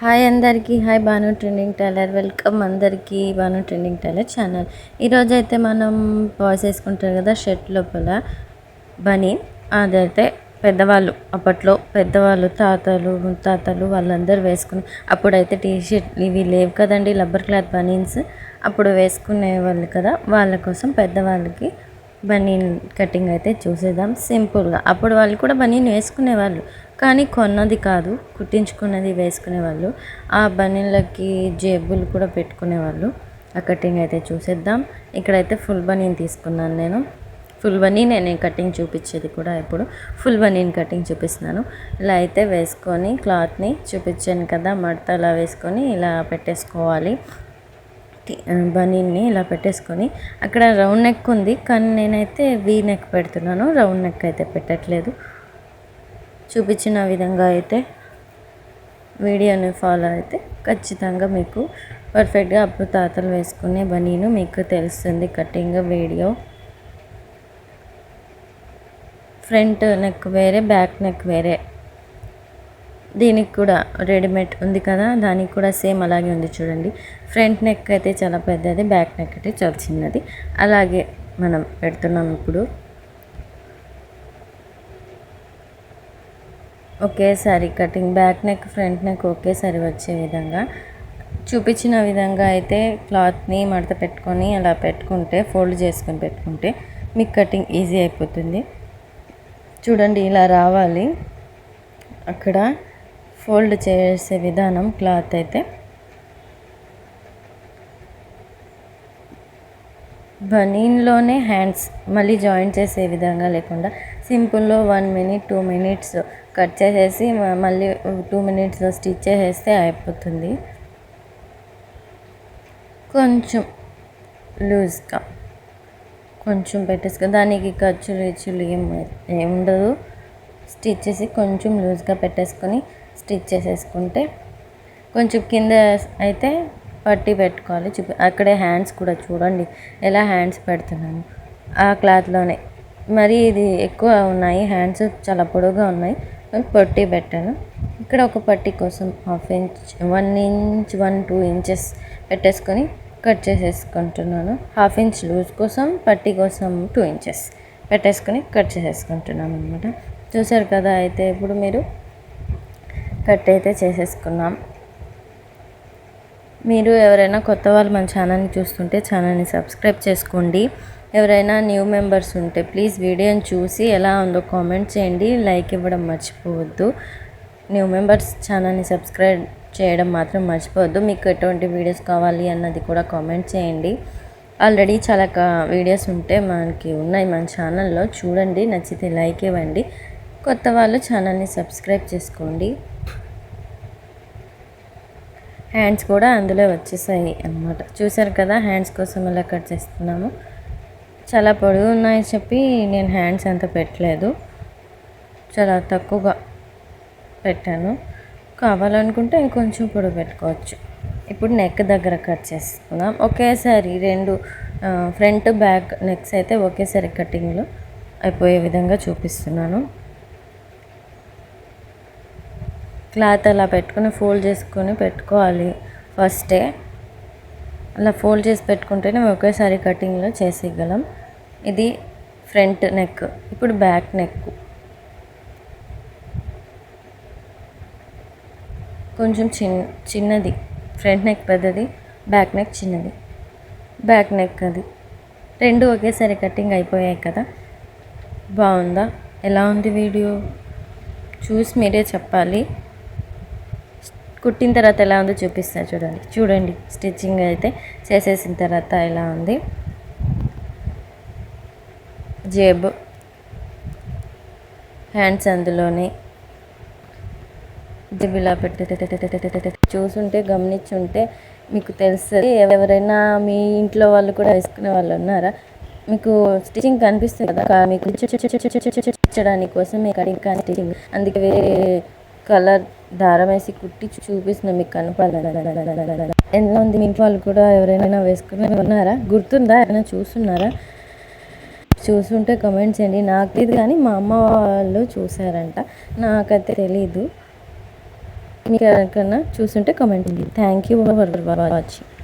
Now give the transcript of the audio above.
Hi అందరికీ hi Banu trending tailor. Welcome అందరికీ Banu trending tailor channel. ఈరోజు అయితే మనం బాయ్స్ వేసుకుంటారు కదా షర్ట్ లోపల. బనీ అదైతే పెద్దవాళ్ళు అప్పట్లో పెద్దవాళ్ళు తాతలు ముత్తాతలు వాళ్ళందరూ వేసుకుని అప్పుడైతే టీ షర్ట్ ఇవి లేవు కదండి రబ్బర్ క్లాత్ బనీన్స్. అప్పుడు వేసుకునే వాళ్ళు కదా వాళ్ళ కోసం పెద్దవాళ్ళకి బనీన్ కటింగ్ అయితే చూసేద్దాం. సింపుల్గా. అప్పుడు వాళ్ళు కూడా బనీన్ వేసుకునేవాళ్ళు. కానీ కొన్నది కాదు కుట్టించుకున్నది వేసుకునేవాళ్ళు. ఆ బనీన్లకి జేబులు కూడా పెట్టుకునేవాళ్ళు. ఆ కటింగ్ అయితే చూసేద్దాం. ఇక్కడైతే ఫుల్ బనీన్ తీసుకున్నాను నేను. ఫుల్ బనీన్ నేను కటింగ్ చూపించేది కూడా ఇప్పుడు ఫుల్ బనీన్ కటింగ్ చూపిస్తున్నాను. ఇలా అయితే వేసుకొని క్లాత్ని చూపించాను కదా మడత అలా వేసుకొని ఇలా పెట్టేసుకోవాలి. బనీన్ని ఇలా పెట్టేసుకొని. అక్కడ రౌండ్ నెక్ ఉంది కానీ నేనైతే వీ నెక్ పెడుతున్నాను. రౌండ్ నెక్ అయితే పెట్టట్లేదు. చూపించిన విధంగా అయితే వీడియోని ఫాలో అయితే ఖచ్చితంగా మీకు పర్ఫెక్ట్గా అప్పుడు తాతలు వేసుకునే బనీను మీకు తెలుస్తుంది. కటింగ్ వీడియో ఫ్రంట్ నెక్ వేరే బ్యాక్ నెక్ వేరే. దీనికి కూడా రెడీమేడ్ ఉంది కదా దానికి కూడా సేమ్ అలాగే ఉంది చూడండి. ఫ్రంట్ నెక్ అయితే చాలా పెద్దది బ్యాక్ నెక్ అయితే చాలా చిన్నది. అలాగే మనం పెడుతున్నాం ఇప్పుడు. ఒకేసారి cutting back neck front neck ఒకేసారి వచ్చే విధంగా. చూపించిన విధంగా అయితే క్లాత్ని మడత పెట్టుకొని అలా పెట్టుకుంటే ఫోల్డ్ చేసుకొని పెట్టుకుంటే మీకు కటింగ్ ఈజీ అయిపోతుంది. చూడండి ఇలా రావాలి. అక్కడ ఫోల్డ్ చేసే విధానం క్లాత్ అయితే. బనీన్లోనే హ్యాండ్స్ మళ్ళీ జాయిన్ చేసే విధంగా లేకుండా సింపుల్లో one minute two minutes cut చేసేసి మళ్ళీ టూ మినిట్స్లో స్టిచ్ చేసేస్తే అయిపోతుంది. కొంచెం లూజ్గా కొంచెం పెట్టేసుకో దానికి ఖర్చులు ఇచ్చులు ఏం ఉండదు. స్టిచ్ చేసి కొంచెం లూజ్గా పెట్టేసుకొని స్టిచ్ చేసేసుకుంటే కొంచెం కింద అయితే పట్టి పెట్టుకోవాలి. చూపి అక్కడే హ్యాండ్స్ కూడా చూడండి ఎలా హ్యాండ్స్ పెడుతున్నాను. ఆ క్లాత్లోనే మరి ఇది ఎక్కువ ఉన్నాయి హ్యాండ్స్ చాలా పొడవుగా ఉన్నాయి. పట్టి పెట్టాను. ఇక్కడ ఒక పట్టి కోసం half inch one inch one two inches పెట్టేసుకొని కట్ చేసేసుకుంటున్నాను. హాఫ్ ఇంచ్ లూజ్ కోసం పట్టి కోసం టూ ఇంచెస్ పెట్టేసుకొని కట్ చేసేసుకుంటున్నాను అనమాట చూసారు కదా అయితే ఇప్పుడు మీరు కట్ అయితే చేసేసుకున్నాం. మీరు ఎవరైనా కొత్త వాళ్ళు మన ఛానల్ని చూస్తుంటే ఛానల్ని సబ్స్క్రైబ్ చేసుకోండి. ఎవరైనా న్యూ మెంబర్స్ ఉంటే ప్లీజ్ వీడియోని చూసి ఎలా ఉందో కామెంట్ చేయండి. లైక్ ఇవ్వడం మర్చిపోవద్దు. న్యూ మెంబర్స్ ఛానల్ని సబ్స్క్రైబ్ చేయడం మాత్రం మర్చిపోవద్దు. మీకు ఎటువంటి వీడియోస్ కావాలి అన్నది కూడా కామెంట్ చేయండి. ఆల్రెడీ చాలా వీడియోస్ ఉంటే మనకి ఉన్నాయి మన ఛానల్లో. చూడండి నచ్చితే లైక్ ఇవ్వండి. కొత్త వాళ్ళు ఛానల్ని సబ్స్క్రైబ్ చేసుకోండి. హ్యాండ్స్ కూడా అందులో వచ్చేసాయి అన్నమాట. చూసారు కదా హ్యాండ్స్ కోసం ఎలా కట్ చేస్తున్నాము. చాలా పొడుగు ఉన్నాయని చెప్పి నేను హ్యాండ్స్ అంత పెట్టలేదు. చాలా తక్కువగా పెట్టాను. కావాలనుకుంటే ఇంకొంచెం పొడుగు పెట్టుకోవచ్చు. ఇప్పుడు నెక్ దగ్గర కట్ చేసుకుందాం. ఒకేసారి రెండు ఫ్రంట్ బ్యాక్ నెక్స్ అయితే ఒకేసారి కటింగ్లో అయిపోయే విధంగా చూపిస్తున్నాను. క్లాత్ అలా పెట్టుకుని ఫోల్డ్ చేసుకొని పెట్టుకోవాలి ఫస్టే అలా ఫోల్డ్ చేసి పెట్టుకుంటేనే ఒకేసారి కటింగ్లో చేసేయగలం. ఇది ఫ్రంట్ నెక్ ఇప్పుడు బ్యాక్ నెక్. కొంచెం చిన్న చిన్నది ఫ్రంట్ నెక్ పెద్దది బ్యాక్ నెక్ చిన్నది. బ్యాక్ నెక్ అది. రెండు ఒకేసారి కటింగ్ అయిపోయాయి కదా. బాగుందా? ఎలా ఉంది వీడియో? చూసి మీరే చెప్పాలి. కుట్టిన తర్వాత ఎలా ఉందో చూపిస్తాను చూడండి చూడండి స్టిచ్చింగ్ అయితే చేసేసిన తర్వాత ఎలా ఉంది జేబు హ్యాండ్స్ అందులోనే జేబు ఇలా పెట్టి చూసుంటే గమనించుంటే మీకు తెలుస్తుంది ఎవరైనా మీ ఇంట్లో వాళ్ళు కూడా వేసుకునే వాళ్ళు ఉన్నారా మీకు స్టిచ్చింగ్ కనిపిస్తుంది కదా మీకు ఇచ్చడానికి కోసం మీకు అడిగి కానీ స్టిచ్చింగ్ అందుకే వేరే కలర్ దారం వేసి కుట్టి చూపిస్తున్నా మీకు కనపడ ఎంత ఉంది మీ వాళ్ళు కూడా ఎవరైనా వేసుకుని ఉన్నారా గుర్తుందా? ఏమైనా చూస్తున్నారా? చూసుంటే కమెంట్స్ చేయండి. నాకు తెలియదు కానీ మా అమ్మ వాళ్ళు చూసారంట నాకైతే తెలీదు. మీకు ఎవరికైనా చూసుంటే comment thank you for watching